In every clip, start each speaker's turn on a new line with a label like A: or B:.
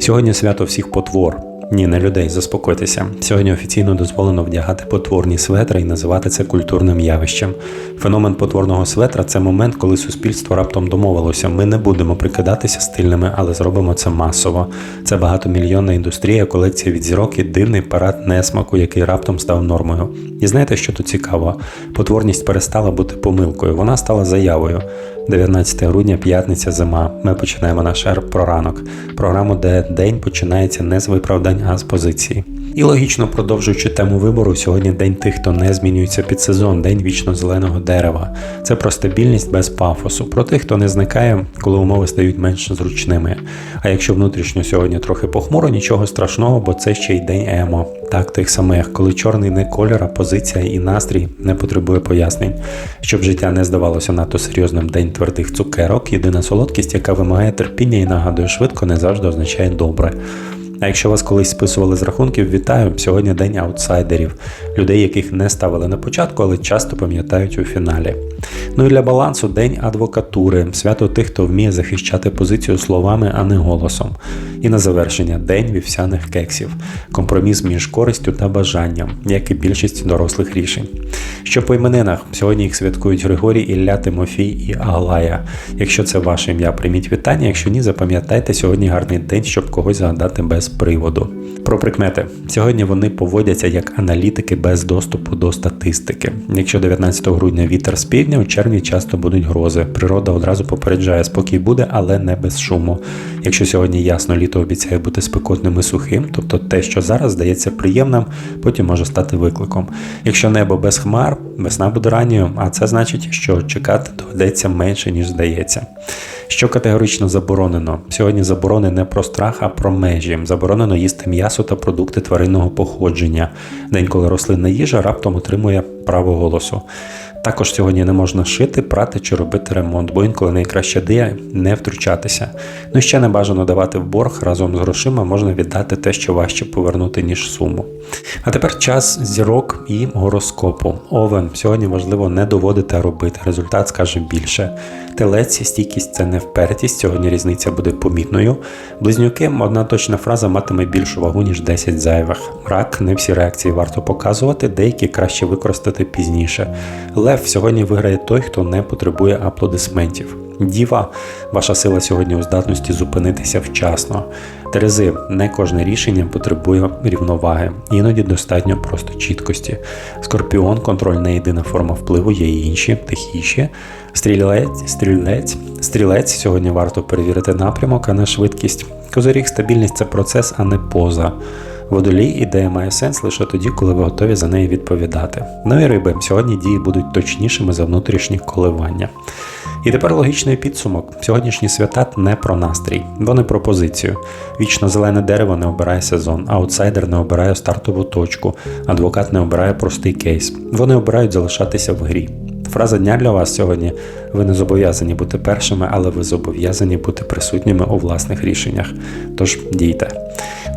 A: Сьогодні свято всіх потвор. Ні, не людей, заспокойтеся. Сьогодні офіційно дозволено вдягати потворні светри і називати це культурним явищем. Феномен потворного светра це момент, коли суспільство раптом домовилося. Ми не будемо прикидатися стильними, але зробимо це масово. Це багатомільйонна індустрія, колекція від зірок і дивний парад несмаку, який раптом став нормою. І знаєте, що тут цікаво? Потворність перестала бути помилкою, вона стала заявою. 19 грудня, п'ятниця, зима. Ми починаємо наш ер про ранок. Програму, де день починається не з виправдань, а з позиції. І логічно продовжуючи тему вибору, сьогодні день тих, хто не змінюється під сезон, день вічно зеленого дерева. Це про стабільність без пафосу, про тих, хто не зникає, коли умови стають менш зручними. А якщо внутрішньо сьогодні трохи похмуро, нічого страшного, бо це ще й день емо. Так, тих самих, коли чорний не колір, а позиція і настрій не потребує пояснень. Щоб життя не здавалося надто серйозним день твердих цукерок, єдина солодкість, яка вимагає терпіння і нагадує швидко, не завжди означає добре. А якщо вас колись списували з рахунків, вітаю! Сьогодні день аутсайдерів, людей, яких не ставили на початку, але часто пам'ятають у фіналі. Ну і для балансу день адвокатури, свято тих, хто вміє захищати позицію словами, а не голосом. І на завершення день вівсяних кексів, компроміс між користю та бажанням, як і більшість дорослих рішень. Що по іменинах, сьогодні їх святкують Григорій, Ілля, Тимофій і Аглая. Якщо це ваше ім'я, прийміть вітання. Якщо ні, запам'ятайте сьогодні гарний день, щоб когось згадати без приводу. Про прикмети. Сьогодні вони поводяться як аналітики без доступу до статистики. Якщо 19 грудня вітер з півдня, у червні часто будуть грози. Природа одразу попереджає, спокій буде, але не без шуму. Якщо сьогодні ясно літо обіцяє бути спекотним і сухим, тобто те, що зараз здається приємним, потім може стати викликом. Якщо небо без хмар, весна буде ранньою, а це значить, що чекати доведеться менше, ніж здається. Що категорично заборонено? Сьогодні заборони не про страх, а про межі. Заборонено їсти м'ясо та продукти тваринного походження. День, коли рослинна їжа раптом отримує право голосу. Також сьогодні не можна шити, прати чи робити ремонт, бо інколи найкраща дія не втручатися. Ну і ще не бажано давати в борг разом з грошима можна віддати те, що важче повернути, ніж суму. А тепер час зірок і гороскопу. Овен сьогодні важливо не доводити, а робити. Результат скаже більше. Телець, стійкість це не впертість, сьогодні різниця буде помітною. Близнюки, одна точна фраза матиме більшу вагу, ніж 10 зайвих. Рак, не всі реакції варто показувати, деякі краще використати пізніше. Лев сьогодні виграє той, хто не потребує аплодисментів. Діва, ваша сила сьогодні у здатності зупинитися вчасно. Терези, не кожне рішення потребує рівноваги, іноді достатньо просто чіткості. Скорпіон, контроль не єдина форма впливу, є і інші, тихіші. Стрілець, стрілець, стрілець. Сьогодні варто перевірити напрямок, а не швидкість. Козиріг, стабільність це процес, а не поза. Водолій ідея має сенс лише тоді, коли ви готові за неї відповідати. Ну і риби, сьогодні дії будуть точнішими за внутрішні коливання. І тепер логічний підсумок. Сьогоднішні свята не про настрій, вони про позицію. Вічно зелене дерево не обирає сезон, аутсайдер не обирає стартову точку, адвокат не обирає простий кейс. Вони обирають залишатися в грі. Фраза дня для вас сьогодні: ви не зобов'язані бути першими, але ви зобов'язані бути присутніми у власних рішеннях. Тож дійте.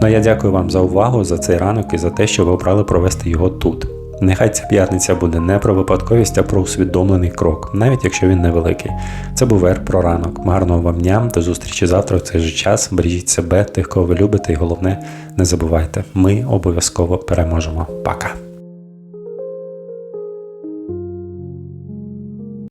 A: Ну а я дякую вам за увагу, за цей ранок і за те, що ви обрали провести його тут. Нехай ця п'ятниця буде не про випадковість, а про усвідомлений крок, навіть якщо він невеликий. Це був Ер про ранок. Гарного вам дня, до зустрічі завтра в цей же час. Бережіть себе, тих, кого ви любите, і головне, не забувайте, ми обов'язково переможемо. Пока!